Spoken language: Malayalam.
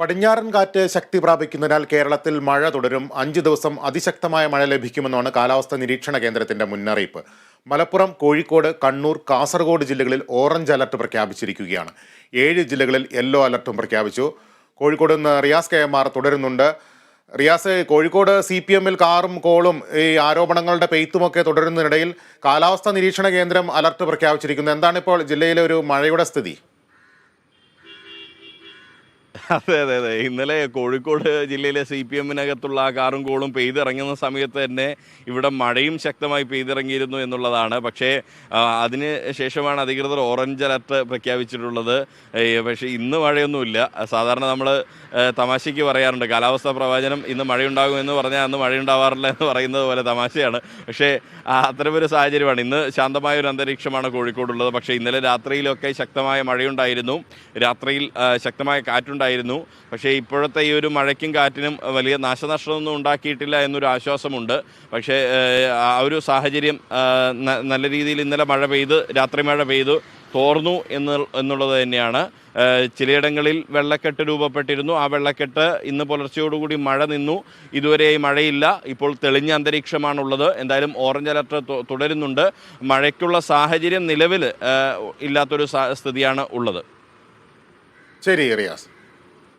പടിഞ്ഞാറൻ കാറ്റ് ശക്തി പ്രാപിക്കുന്നതിനാൽ കേരളത്തിൽ മഴ തുടരും. അഞ്ച് ദിവസം അതിശക്തമായ മഴ ലഭിക്കുമെന്നാണ് കാലാവസ്ഥാ നിരീക്ഷണ കേന്ദ്രത്തിന്റെ മുന്നറിയിപ്പ്. മലപ്പുറം കോഴിക്കോട് കണ്ണൂർ കാസർഗോഡ് ജില്ലകളിൽ ഓറഞ്ച് അലർട്ട് പ്രഖ്യാപിച്ചിരിക്കുകയാണ്. ഏഴ് ജില്ലകളിൽ യെല്ലോ അലർട്ടും പ്രഖ്യാപിച്ചു. കോഴിക്കോട് നിന്ന് റിയാസ് കെ എം ആർ തുടരുന്നുണ്ട്. റിയാസ് കോഴിക്കോട് സി പി എമ്മിൽ കാറും കോളും ഈ ആരോപണങ്ങളുടെ പെയ്ത്തുമൊക്കെ തുടരുന്നതിനിടയിൽ കാലാവസ്ഥാ നിരീക്ഷണ കേന്ദ്രം അലർട്ട് പ്രഖ്യാപിച്ചിരിക്കുന്നു. എന്താണ് ഇപ്പോൾ ജില്ലയിലെ ഒരു മഴയുടെ സ്ഥിതി? അതെ അതെ അതെ. ഇന്നലെ കോഴിക്കോട് ജില്ലയിലെ സി പി എമ്മിനകത്തുള്ള ആ കാറും കോളും പെയ്തിറങ്ങുന്ന സമയത്ത് തന്നെ ഇവിടെ മഴയും ശക്തമായി പെയ്തിറങ്ങിയിരുന്നു എന്നുള്ളതാണ്. പക്ഷേ അതിന് ശേഷമാണ് അധികൃതർ ഓറഞ്ച് അലർട്ട് പ്രഖ്യാപിച്ചിട്ടുള്ളത്. പക്ഷേ ഇന്ന് മഴയൊന്നുമില്ല. സാധാരണ നമ്മൾ തമാശയ്ക്ക് പറയാറുണ്ട്. കാലാവസ്ഥാ പ്രവചനം ഇന്ന് മഴയുണ്ടാകും എന്ന് പറഞ്ഞാൽ അന്ന് മഴയുണ്ടാവാറില്ല എന്ന് പറയുന്നത് പോലെ തമാശയാണ്. പക്ഷേ അത്തരമൊരു സാഹചര്യമാണ്. ഇന്ന് ശാന്തമായ ഒരു അന്തരീക്ഷമാണ് കോഴിക്കോടുള്ളത്. പക്ഷേ ഇന്നലെ രാത്രിയിലൊക്കെ ശക്തമായ മഴയുണ്ടായിരുന്നു. രാത്രിയിൽ ശക്തമായ കാറ്റുണ്ടായിരുന്നു. പക്ഷേ ഇപ്പോഴത്തെ ഈ ഒരു മഴയ്ക്കും കാറ്റിനും വലിയ നാശനഷ്ടമൊന്നും ഉണ്ടാക്കിയിട്ടില്ല എന്നൊരു ആശ്വാസമുണ്ട്. പക്ഷേ ആ ഒരു സാഹചര്യം നല്ല രീതിയിൽ ഇന്നലെ മഴ പെയ്ത് രാത്രി മഴ പെയ്തു തോർന്നു എന്ന് എന്നുള്ളത് തന്നെയാണ്. ചിലയിടങ്ങളിൽ വെള്ളക്കെട്ട് രൂപപ്പെട്ടിരുന്നു. ആ വെള്ളക്കെട്ട് ഇന്ന് പുലർച്ചയോടുകൂടി മഴ നിന്നു. ഇതുവരെ മഴയില്ല. ഇപ്പോൾ തെളിഞ്ഞ അന്തരീക്ഷമാണുള്ളത്. എന്തായാലും ഓറഞ്ച് അലർട്ട് തുടരുന്നുണ്ട്. മഴയ്ക്കുള്ള സാഹചര്യം നിലവിൽ ഇല്ലാത്തൊരു സ്ഥിതിയാണ് ഉള്ളത്. ശരി റിയാസ്.